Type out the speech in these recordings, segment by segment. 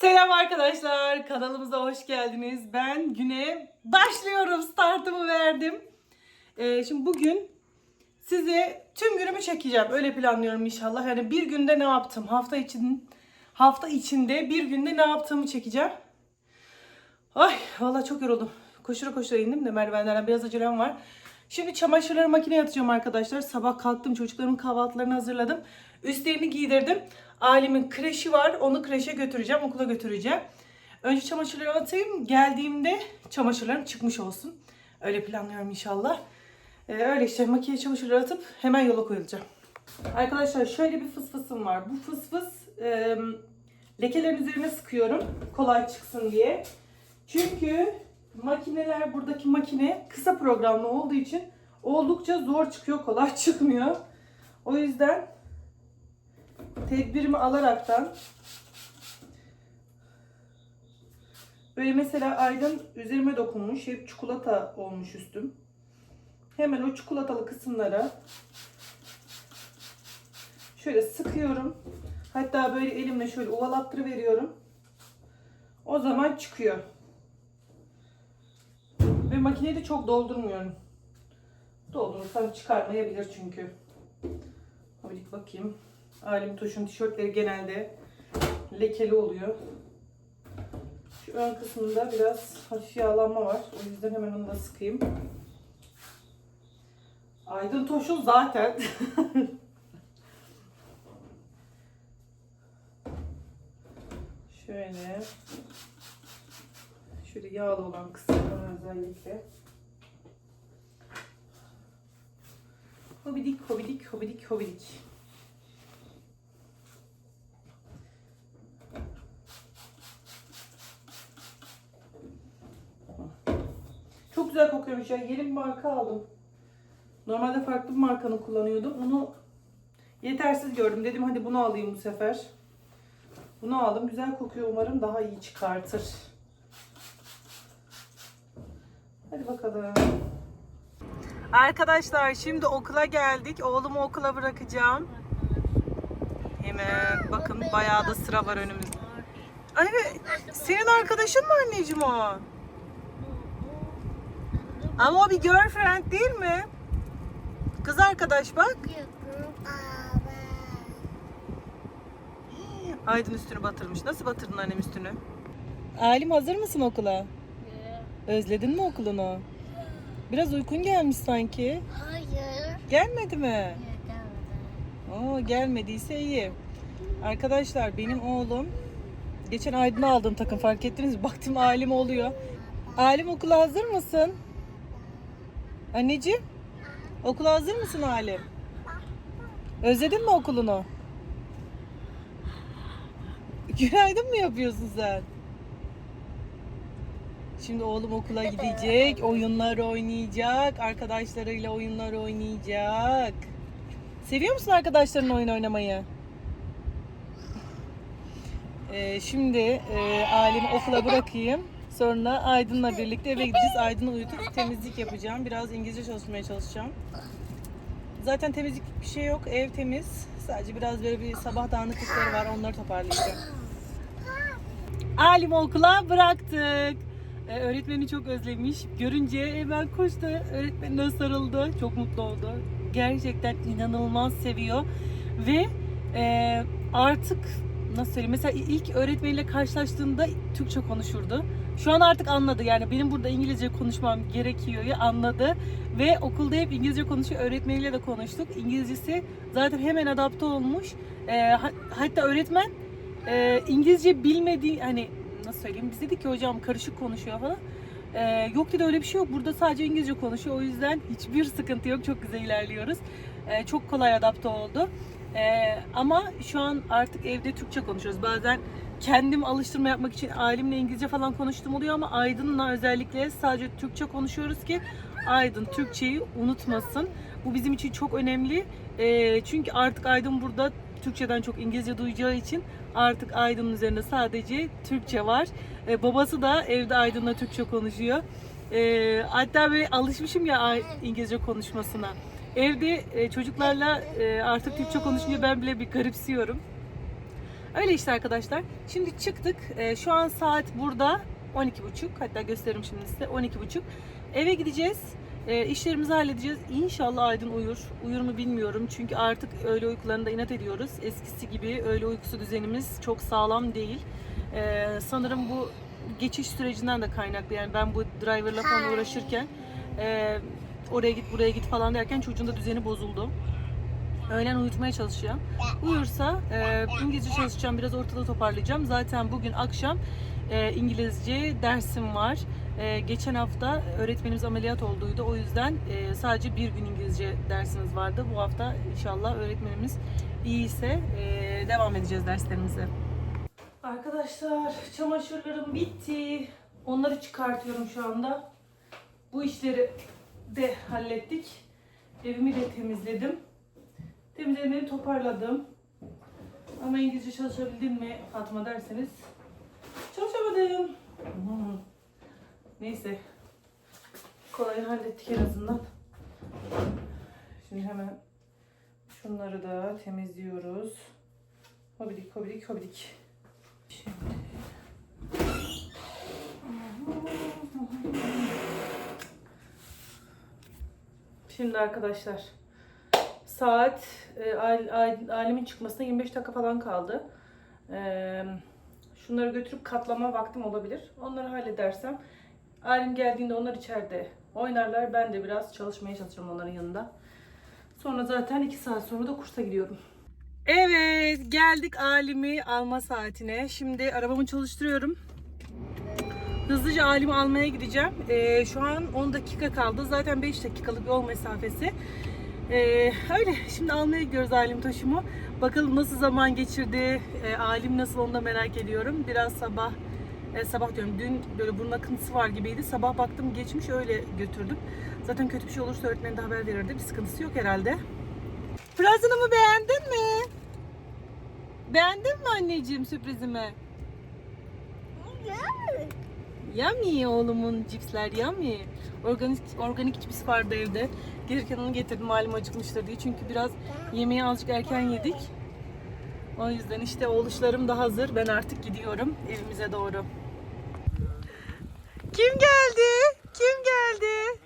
Selam arkadaşlar. Kanalımıza hoş geldiniz. Ben güne başlıyorum. Startımı verdim. Ee, şimdi bugün size tüm günümü çekeceğim. Öyle planlıyorum inşallah. Yani bir günde ne yaptım? Hafta için hafta içinde bir günde ne yaptığımı çekeceğim. Ay vallahi çok yoruldum. Koşura koşura indim de merdivenlerden biraz acelem var. Şimdi çamaşırları makineye atacağım arkadaşlar. Sabah kalktım çocuklarımın kahvaltılarını hazırladım. Üstlerini giydirdim. Ailemin kreşi var. Onu kreşe götüreceğim. Okula götüreceğim. Önce çamaşırları atayım. Geldiğimde çamaşırlarım çıkmış olsun. Öyle planlıyorum inşallah. Ee, öyle işte makineye çamaşırları atıp hemen yola koyulacağım. Arkadaşlar şöyle bir fısfısım var. Bu fısfıs e, lekelerin üzerine sıkıyorum. Kolay çıksın diye. Çünkü makineler buradaki makine kısa programlı olduğu için oldukça zor çıkıyor, kolay çıkmıyor. O yüzden tedbirimi alaraktan böyle mesela Aydın üzerime dokunmuş. Hep çikolata olmuş üstüm. Hemen o çikolatalı kısımlara şöyle sıkıyorum. Hatta böyle elimle şöyle ovalattırıveriyorum. O zaman çıkıyor. Ve makineyi de çok doldurmuyorum. Doldurursam çıkarmayabilir çünkü. Hadi bakayım. Alim Tuş'un tişörtleri genelde lekeli oluyor. Şu ön kısmında biraz hafif yağlanma var. O yüzden hemen onu da sıkayım. Aydın Toş'un zaten. Şöyle. Şöyle yağlı olan kısımları özellikle. Hobidik, hobidik, hobidik, hobidik. Çok güzel kokuyormuş ya. Yeni bir marka aldım. Normalde farklı bir markanın kullanıyordum. Onu yetersiz gördüm. Dedim hadi bunu alayım bu sefer. Bunu aldım. Güzel kokuyor. Umarım daha iyi çıkartır. Hadi bakalım. Arkadaşlar şimdi okula geldik. Oğlumu okula bırakacağım. Hemen bakın bayağı da sıra var önümüzde. Ay senin arkadaşın mı anneciğim o? Ama o bir girlfriend değil mi? Kız arkadaş bak. Aydın üstünü batırmış. Nasıl batırdın annem üstünü? Alim hazır mısın okula? Özledin mi okulunu? Biraz uykun gelmiş sanki. Hayır. Gelmedi mi? Oo, gelmediyse iyi. Arkadaşlar benim oğlum geçen Aydın'a aldığım takım fark ettiniz mi? Baktım Alim oluyor. Alim okula hazır mısın? Anneciğim okula hazır mısın Alim? Özledin mi okulunu? Günaydın mı yapıyorsun sen? Şimdi oğlum okula gidecek, oyunlar oynayacak, arkadaşlarıyla oyunlar oynayacak. Seviyor musun arkadaşların oyun oynamayı? Ee, şimdi e, ailemi okula bırakayım. Sonra Aydın'la birlikte eve gideceğiz. Aydın'ı uyutup temizlik yapacağım. Biraz İngilizce çalışmaya çalışacağım. Zaten temizlik bir şey yok. Ev temiz. Sadece biraz böyle bir sabah dağınıklıkları var. Onları toparlayacağım. Alim'i okula bıraktık. Ee, öğretmeni çok özlemiş. Görünce hemen koştu. Öğretmenine sarıldı. Çok mutlu oldu. Gerçekten inanılmaz seviyor. Ve e, artık nasıl söyleyeyim? Mesela ilk öğretmeniyle karşılaştığında Türkçe konuşurdu. Şu an artık anladı. Yani benim burada İngilizce konuşmam gerekiyor anladı. Ve okulda hep İngilizce konuşuyor. Öğretmeniyle de konuştuk. İngilizcesi zaten hemen adapte olmuş. E, ha- hatta öğretmen e, İngilizce bilmediği hani nasıl söyleyeyim biz dedik ki hocam karışık konuşuyor falan. Ee, yok dedi öyle bir şey yok. Burada sadece İngilizce konuşuyor. O yüzden hiçbir sıkıntı yok. Çok güzel ilerliyoruz. Ee, çok kolay adapte oldu. Ee, ama şu an artık evde Türkçe konuşuyoruz. Bazen kendim alıştırma yapmak için ailemle İngilizce falan konuştuğum oluyor ama Aydın'la özellikle sadece Türkçe konuşuyoruz ki Aydın Türkçeyi unutmasın. Bu bizim için çok önemli. Ee, çünkü artık Aydın burada Türkçeden çok İngilizce duyacağı için artık Aydın'ın üzerinde sadece Türkçe var. Ee, babası da evde Aydın'la Türkçe konuşuyor. Ee, hatta böyle alışmışım ya İngilizce konuşmasına. Evde e, çocuklarla e, artık Türkçe konuşunca ben bile bir garipsiyorum. Öyle işte arkadaşlar. Şimdi çıktık. Ee, şu an saat burada 12.30. Hatta gösteririm şimdi size 12.30. Eve gideceğiz. Ee, işlerimizi halledeceğiz. İnşallah Aydın uyur. Uyur mu bilmiyorum. Çünkü artık öğle uykularında inat ediyoruz. Eskisi gibi öğle uykusu düzenimiz çok sağlam değil. Ee, sanırım bu geçiş sürecinden de kaynaklı. Yani ben bu driverla falan uğraşırken e, oraya git buraya git falan derken çocuğun da düzeni bozuldu. Öğlen uyutmaya çalışacağım. Uyursa e, İngilizce çalışacağım, biraz ortada toparlayacağım. Zaten bugün akşam e, İngilizce dersim var. E, geçen hafta öğretmenimiz ameliyat olduydu. O yüzden e, sadece bir gün İngilizce dersimiz vardı. Bu hafta inşallah öğretmenimiz iyiyse e, devam edeceğiz derslerimize. Arkadaşlar çamaşırlarım bitti. Onları çıkartıyorum şu anda. Bu işleri de hallettik. Evimi de temizledim. Temizlemeyi toparladım. Ama İngilizce çalışabildim mi Fatma derseniz çalışamadım. Hmm. Neyse. Kolay hallettik en azından. Şimdi hemen şunları da temizliyoruz. Hobidik hobidik hobidik. Şimdi. Şimdi arkadaşlar saat e, Alim'in çıkmasına 25 dakika falan kaldı. E, şunları götürüp katlama vaktim olabilir. Onları halledersem Alim geldiğinde onlar içeride oynarlar. Ben de biraz çalışmaya çalışacağım onların yanında. Sonra zaten 2 saat sonra da kursa gidiyorum. Evet geldik Alim'i alma saatine. Şimdi arabamı çalıştırıyorum. Hızlıca Alim'i almaya gideceğim. Ee, şu an 10 dakika kaldı. Zaten 5 dakikalık yol mesafesi. Ee, öyle. Şimdi almaya gidiyoruz Alim taşımı. Bakalım nasıl zaman geçirdi. Ee, Alim nasıl onu da merak ediyorum. Biraz sabah e, sabah diyorum dün böyle burun akıntısı var gibiydi. Sabah baktım geçmiş öyle götürdüm. Zaten kötü bir şey olursa öğretmen de haber verirdi. Bir sıkıntısı yok herhalde. Prazınımı beğendin mi? Beğendin mi anneciğim sürprizimi? Yummy oğlumun cipsler yummy. Organik organik cips vardı evde. Gelirken onu getirdim malum acıkmıştır diye. Çünkü biraz yemeği azıcık erken yedik. O yüzden işte oğluşlarım da hazır. Ben artık gidiyorum evimize doğru. Kim geldi? Kim geldi?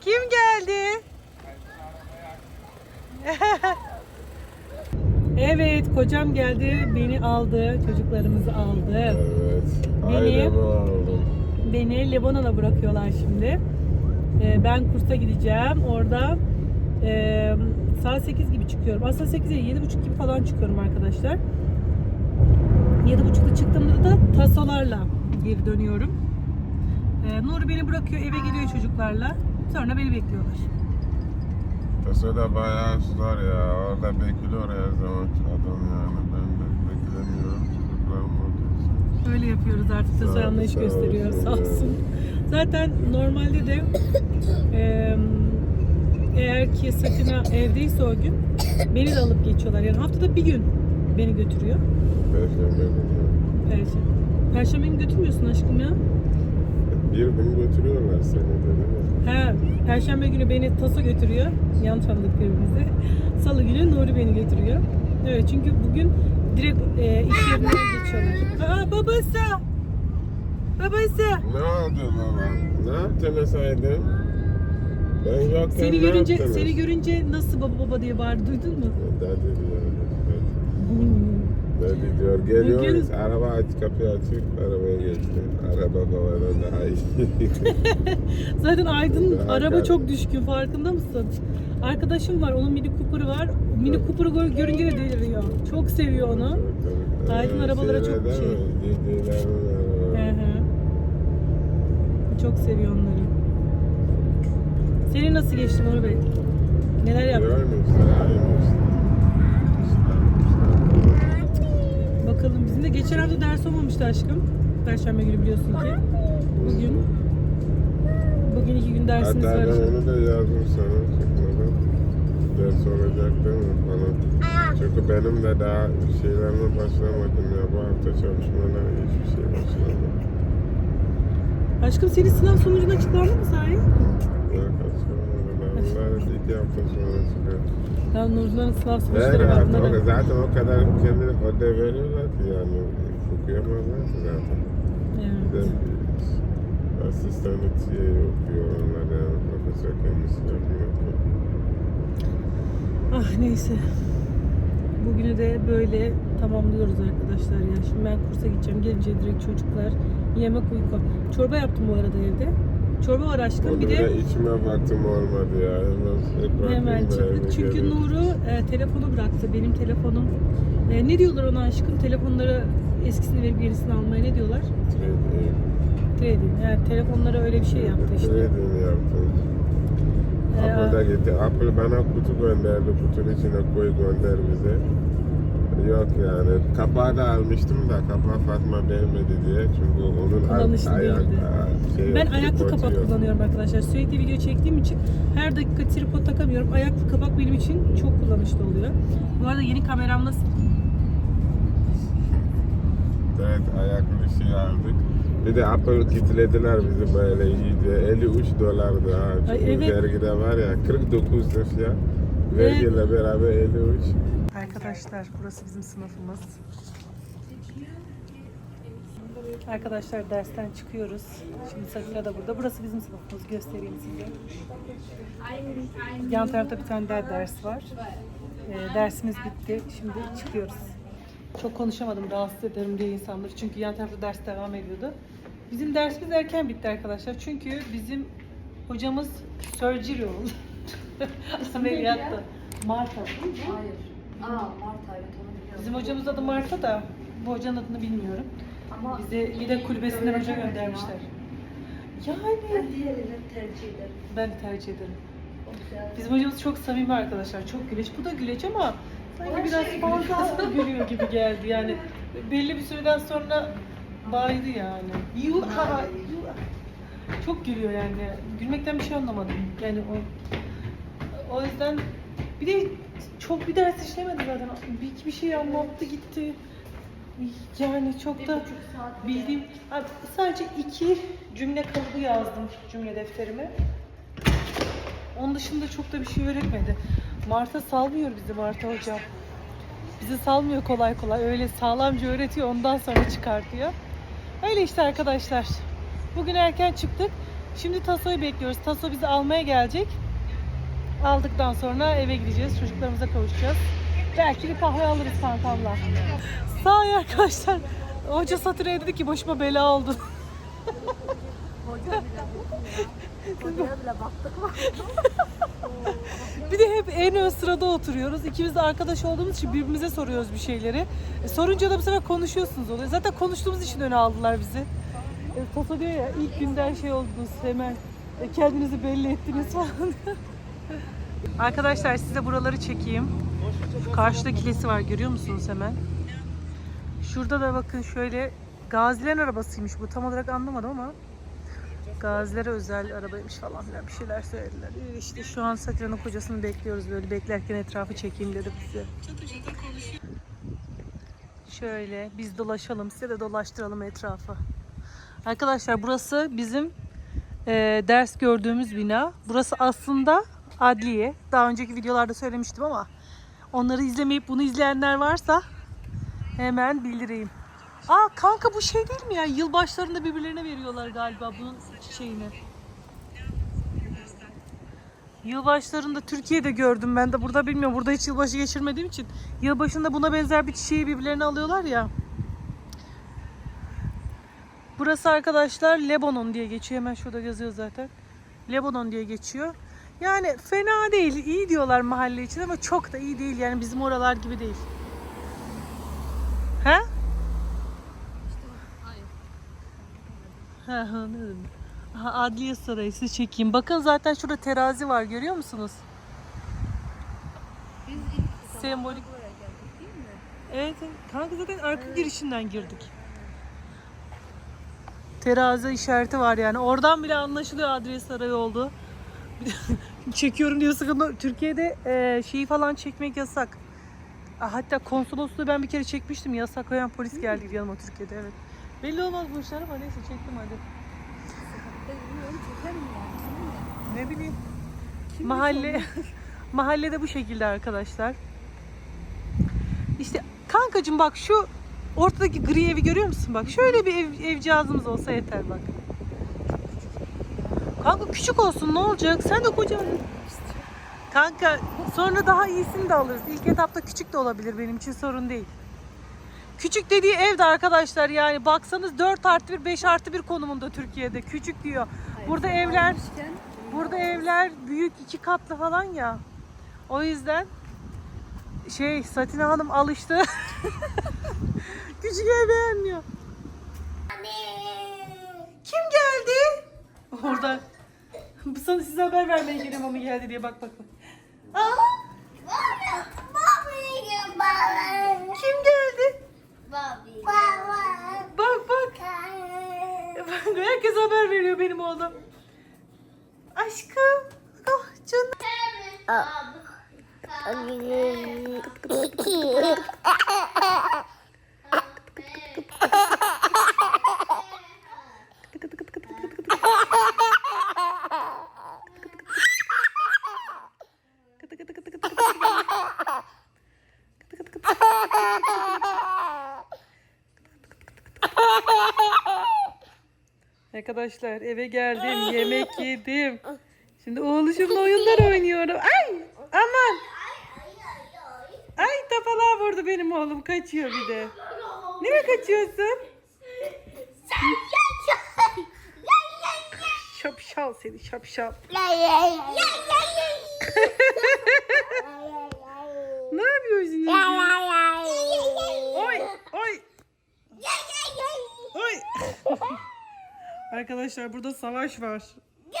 Kim geldi? evet, kocam geldi, beni aldı, çocuklarımızı aldı. Evet. Beni- aldım. Beni Lebanon'a bırakıyorlar şimdi. Ee, ben kursa gideceğim. Orada e, saat 8 gibi çıkıyorum. Aslında 8 değil, 7.30 gibi falan çıkıyorum arkadaşlar. 7.30'da çıktığımda da tasolarla geri dönüyorum. Ee, Nuri beni bırakıyor, eve geliyor çocuklarla. Sonra beni bekliyorlar. Tasada bayağı zor ya. Orada bekliyor her zaman adam yani. Ben beklemiyorum. Çocuklarım orada. Öyle yapıyoruz artık. Tasarı anlayış gösteriyor. sağ Sağ ol. olsun. Zaten normalde de e, eğer ki Sakina evdeyse o gün beni de alıp geçiyorlar. Yani haftada bir gün beni götürüyor. Perşembe günü. Perşembe. Perşembe günü götürmüyorsun aşkım ya. Bir gün götürüyorlar seni de değil mi? He, Perşembe günü beni Taso götürüyor. Yanlış anladık birbirimizi. Salı günü Nuri beni götürüyor. Evet çünkü bugün direkt e, iş yerine geçiyorlar. Aa babası! Babası! Ne oldu baba? Ne yaptınız Aydın? Ben yokken Seni ne görünce yaptınız? seni görünce nasıl baba baba diye bağırdı duydun mu? Dedi Dedi diyor. Geliyoruz. Bugün- Araba aç kapıyı açık. Arabaya geçti. Araba babadan daha iyi. Zaten Aydın Daha araba geldi. çok düşkün farkında mısın? Arkadaşım var onun Mini Cooper'ı var. Mini Cooper'ı gör- görünce de deliriyor. Çok seviyor onu. Aydın arabalara çok şey. Hı hı. Çok seviyor onları. Senin nasıl geçti Onur Bey? Neler yaptın? Görmüş, saymış. Bakalım bizim de geçen hafta ders olmamıştı aşkım. Perşembe günü biliyorsun ki. Bugün bugün iki gün dersimiz Hatta var. ben işte. onu da yazdım sana çıkmadan. Ders olacak değil mi bana? Çünkü benim de daha şeylerime başlamadım ya. Bu hafta çalışmalara hiçbir şey başlamadım. Aşkım senin sınav sonucun açıklandı mı sahi? Yok açıklamadım. Onlar iki hafta sonra çıkıyor. Ya Nurcuların sınav sonuçları var. O, zaten o kadar kendini ödev veriyorlar ki yani okuyamazlar ki zaten. Bir Evet. de asistanı TA okuyor onlar yani profesör kendisi yapmıyor ki. Ah neyse. Bugünü de böyle tamamlıyoruz arkadaşlar ya. Şimdi ben kursa gideceğim. Gelince direkt çocuklar yemek uyku. Çorba yaptım bu arada evde. Çorba var aşkım. Bir de içme vaktim olmadı ya. Hemen, hemen çıktık. Çünkü geldim. Nur'u e, telefonu bıraktı. Benim telefonum. E, ne diyorlar ona aşkım? Telefonları eskisini verip yenisini almaya ne diyorlar? Trading. Trading. Yani telefonlara öyle bir şey yaptı işte. Trading yaptım. Ee, Apple'da gitti. Apple bana kutu gönderdi. Kutunun içine koy gönder bize. Yok yani. Kapağı da almıştım da kapağı Fatma vermedi diye. Çünkü onun Kullanışlı ayak, değildi. şey Ben ayaklı kapak kullanıyorum arkadaşlar. Sürekli video çektiğim için her dakika tripod takamıyorum. Ayaklı kapak benim için çok kullanışlı oluyor. Bu arada yeni kameram nasıl? Evet ayaklı şey aldık. Bir de Apple kitlediler bizi böyle iyice. 53 dolardı ha. Çünkü Ay, evet. vergide var ya 49 ya. Vergiyle beraber 53. Arkadaşlar burası bizim sınıfımız. Arkadaşlar dersten çıkıyoruz. Şimdi Safira da burada. Burası bizim sınıfımız. Göstereyim size. Yan tarafta bir tane daha ders var. Ee, dersimiz bitti. Şimdi çıkıyoruz. Çok konuşamadım rahatsız ederim diye insanları. Çünkü yan tarafta ders devam ediyordu. Bizim dersimiz erken bitti arkadaşlar. Çünkü bizim hocamız surgery oldu. Ameliyatta. Marta. Hayır. Aa Marta evet onu biliyorum. Bizim hocamız adı Marta da bu hocanın adını bilmiyorum. Ama Bize yedek kulübesinden hoca göndermişler. Yani ben diğerini tercih ederim. ben de tercih ederim. O güzel. Bizim hocamız çok samimi arkadaşlar. Çok güleç. Bu da güleç ama sanki Her biraz şey fazla gülüyor gibi geldi. Yani belli bir süreden sonra baydı yani. Yu ha yu. Çok gülüyor yani. Gülmekten bir şey anlamadım. Yani o o yüzden bir de çok bir ders işlemedi zaten. Bir iki bir şey anlattı gitti. Yani çok da bildiğim Abi sadece iki cümle kalıbı yazdım cümle defterime. Onun dışında çok da bir şey öğretmedi. Marta salmıyor bizi Marta hocam. Bizi salmıyor kolay kolay. Öyle sağlamca öğretiyor ondan sonra çıkartıyor. Öyle işte arkadaşlar. Bugün erken çıktık. Şimdi Taso'yu bekliyoruz. Taso bizi almaya gelecek. Aldıktan sonra eve gideceğiz. Çocuklarımıza kavuşacağız. Belki bir kahve alırız kankamla. Sağ ol arkadaşlar. Hoca Satır'a dedi ki başıma bela oldu. Hocaya bile baktık? Bir de hep en ön sırada oturuyoruz. İkimiz de arkadaş olduğumuz için birbirimize soruyoruz bir şeyleri. E, sorunca da bu sefer konuşuyorsunuz oluyor. Zaten konuştuğumuz için öne aldılar bizi. E, Taso diyor ya ilk günden şey oldunuz hemen e, kendinizi belli ettiniz falan. Arkadaşlar size buraları çekeyim. Karşıda kilesi var görüyor musunuz hemen? Şurada da bakın şöyle gazilerin arabasıymış bu. Tam olarak anlamadım ama Gazilere özel arabaymış falan filan bir şeyler söylediler. İşte şu an Satira'nın kocasını bekliyoruz böyle beklerken etrafı çekeyim dedim size. Şöyle biz dolaşalım size de dolaştıralım etrafı. Arkadaşlar burası bizim e, ders gördüğümüz bina. Burası aslında adliye. Daha önceki videolarda söylemiştim ama onları izlemeyip bunu izleyenler varsa hemen bildireyim. Aa kanka bu şey değil mi ya? Yılbaşlarında birbirlerine veriyorlar galiba bunun çiçeğini. Yılbaşlarında Türkiye'de gördüm ben de burada bilmiyorum. Burada hiç yılbaşı geçirmediğim için. Yılbaşında buna benzer bir çiçeği birbirlerine alıyorlar ya. Burası arkadaşlar Lebanon diye geçiyor. Hemen şurada yazıyor zaten. Lebanon diye geçiyor. Yani fena değil. iyi diyorlar mahalle için ama çok da iyi değil. Yani bizim oralar gibi değil. He? Ha, anladım. Aha, Adliye Sarayı size çekeyim. Bakın zaten şurada terazi var görüyor musunuz? Biz ilk Sembolik. buraya geldik değil mi? Evet, evet. kanka zaten arka girişinden girdik. Terazi işareti var yani. Oradan bile anlaşılıyor Adliye Sarayı oldu. Çekiyorum diyor sıkıntı. Türkiye'de e, şeyi falan çekmek yasak. Ah, Hatta konsolosluğu ben bir kere çekmiştim. Yasak koyan polis geldi yanıma Türkiye'de evet. Belli olmaz bu işler ama neyse çektim hadi. Ne bileyim. Mahalle Mahallede bu şekilde arkadaşlar. İşte kankacığım bak şu ortadaki gri evi görüyor musun? Bak şöyle bir ev, evcihazımız olsa yeter bak. Kanka küçük olsun ne olacak? Sen de kocaman. Kanka sonra daha iyisini de alırız. İlk etapta küçük de olabilir benim için sorun değil. Küçük dediği evde arkadaşlar yani baksanız 4 artı 1 5 artı 1 konumunda Türkiye'de küçük diyor. Burada evler burada evler büyük iki katlı falan ya. O yüzden şey Satina Hanım alıştı. Küçük ev beğenmiyor. Kim geldi? Orada. Bu sana size haber vermeye geliyorum ama geldi diye bak bak bak. Aa, kim geldi? Bak bak. Bak, Herkes haber veriyor benim oğlum. Aşkım. Oh canım. Kıtı kıtı kıtı kıtı kıtı kıtı. Kıtı kıtı kıtı. Arkadaşlar eve geldim, yemek yedim. Şimdi oğluşumla oyunlar oynuyorum. Ay aman. Ay tafalar vurdu benim oğlum kaçıyor bir de. Nereye kaçıyorsun? Şapşal seni şapşal. Ne yapıyorsun? Oy oy oy. Arkadaşlar burada savaş var. Di.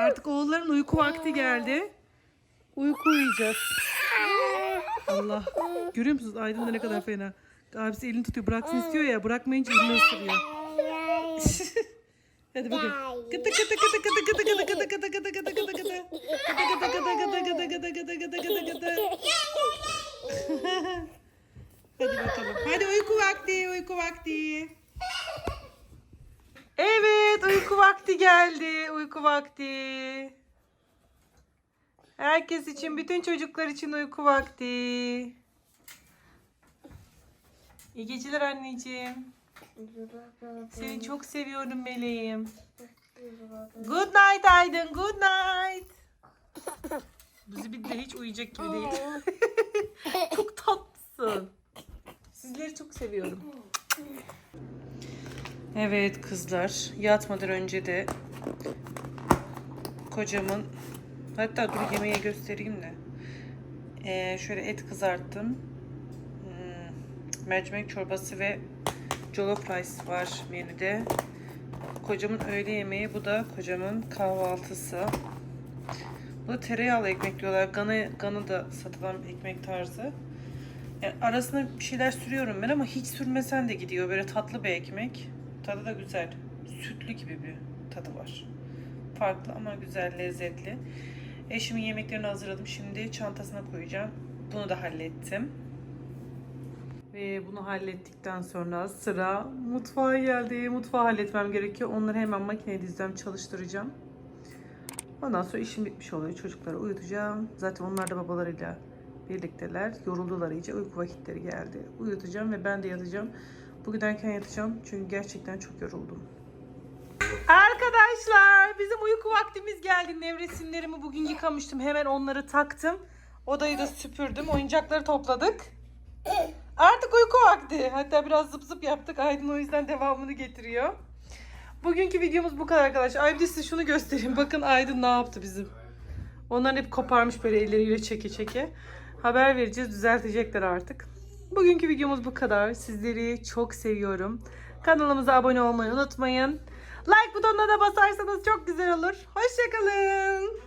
Artık oğulların uyku vakti geldi. Uyku uyuyacağız. Allah. Görüyor musunuz Aydın da ne kadar fena. Abisi elini tutuyor bıraksın istiyor ya bırakmayınca elini ısırıyor. Hadi bakalım. Kıtı kıtı kıtı kıtı kıtı kıtı kıtı kıtı kıtı kıtı kıtı. Kıtı kıtı kıtı kıtı kıtı kıtı kıtı kıtı kıtı kıtı. Hadi bakalım. Hadi uyku vakti, uyku vakti. Evet, uyku vakti geldi. Uyku vakti. Herkes için, bütün çocuklar için uyku vakti. İyi geceler anneciğim. Seni çok seviyorum meleğim. Good night Aydın, good night. Bizi bir de hiç uyuyacak gibi değil. çok tatlısın. Sizleri çok seviyorum. Evet kızlar, yatmadan önce de kocamın hatta dur yemeğe göstereyim de. Ee, şöyle et kızarttım. Hmm, mercimek çorbası ve jollof rice var menüde. Kocamın öğle yemeği, bu da kocamın kahvaltısı. Bu tereyağlı ekmek diyorlar. Gana, Gana da satılan ekmek tarzı. Yani arasına bir şeyler sürüyorum ben ama hiç sürmesen de gidiyor. Böyle tatlı bir ekmek. Tadı da güzel. Sütlü gibi bir tadı var. Farklı ama güzel, lezzetli. Eşimin yemeklerini hazırladım. Şimdi çantasına koyacağım. Bunu da hallettim. Ve bunu hallettikten sonra sıra mutfağa geldi. Mutfağı halletmem gerekiyor. Onları hemen makineye dizeceğim, çalıştıracağım. Ondan sonra işim bitmiş oluyor. Çocukları uyutacağım. Zaten onlar da babalarıyla birlikteler. Yoruldular iyice. Uyku vakitleri geldi. Uyutacağım ve ben de yatacağım. Bugün erken yatacağım. Çünkü gerçekten çok yoruldum. Arkadaşlar bizim uyku vaktimiz geldi. Nevresimlerimi bugün yıkamıştım. Hemen onları taktım. Odayı da süpürdüm. Oyuncakları topladık. Artık uyku vakti. Hatta biraz zıp zıp yaptık. Aydın o yüzden devamını getiriyor. Bugünkü videomuz bu kadar arkadaşlar. Ay size şunu göstereyim. Bakın Aydın ne yaptı bizim. Onların hep koparmış böyle elleriyle çeke çeke. Haber vereceğiz. Düzeltecekler artık. Bugünkü videomuz bu kadar. Sizleri çok seviyorum. Kanalımıza abone olmayı unutmayın. Like butonuna da basarsanız çok güzel olur. Hoşçakalın.